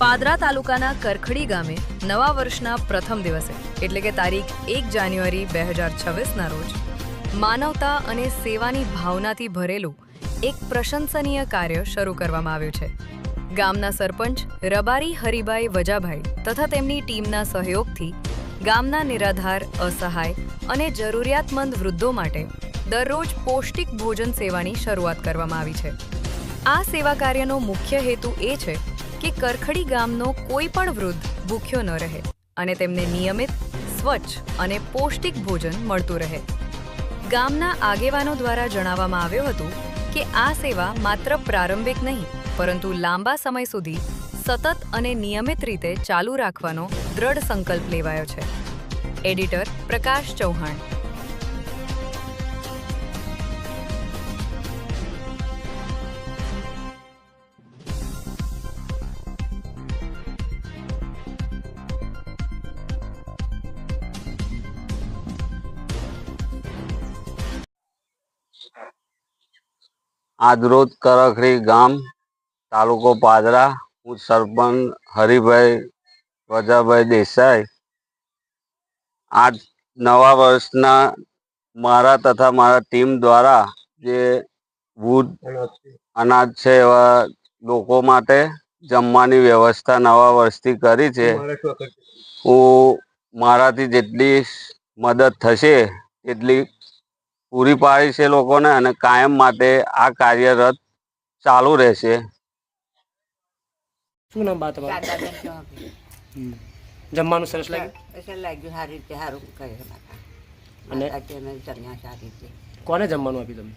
પાદરા તાલુકાના કરખડી ગામે નવા વર્ષના પ્રથમ દિવસે, એટલે કે તારીખ એક જાન્યુઆરી બે હજાર છવ્વીસના રોજ, માનવતા અને સેવાની ભાવનાથી ભરેલું એક પ્રશંસનીય કાર્ય શરૂ કરવામાં આવ્યું છે. ગામના સરપંચ રબારી હરિભાઈ વજાભાઈ તથા તેમની ટીમના સહયોગથી ગામના નિરાધાર, અસહાય અને જરૂરિયાતમંદ વૃદ્ધો માટે દરરોજ પૌષ્ટિક ભોજન સેવાની શરૂઆત કરવામાં આવી છે. આ સેવા કાર્યનો મુખ્ય હેતુ એ છે કે કરખડી ગામનો કોઈ પણ વૃદ્ધ ભૂખ્યો ન રહે અને તેમને નિયમિત સ્વચ્છ અને પૌષ્ટિક ભોજન મળતું રહે. ગામના આગેવાનો દ્વારા જણાવવામાં આવ્યું હતું કે આ સેવા માત્ર પ્રારંભિક નહીં, પરંતુ લાંબા સમય સુધી સતત અને નિયમિત રીતે ચાલુ રાખવાનો દ્રઢ સંકલ્પ લેવાયો છે. એડિટર પ્રકાશ ચૌહાણ. આજરોજ કરખરી ગામ તાલુકો પાદરા હું સરપંચ હરિભાઈ વજાભાઈ દેસાઈ. આજ નવા વર્ષના મારા તથા મારા ટીમ દ્વારા જે વૂધ અનાજ છે એવા લોકો માટે જમવાની વ્યવસ્થા નવા વર્ષથી કરી છે. હું મારાથી જેટલી મદદ થશે એટલી પૂરી પાડી છે લોકોને અને કાયમ માટે આ કાર્યરત ચાલુ રહેશે. શું નામ બા તમારું. જમવાનું સરસ લાગ્યું? લાગ્યું સારી રીતે સારું કહે અને? જમ્યા સારી રીતે. કોને જમવાનું આપ્યું તમે?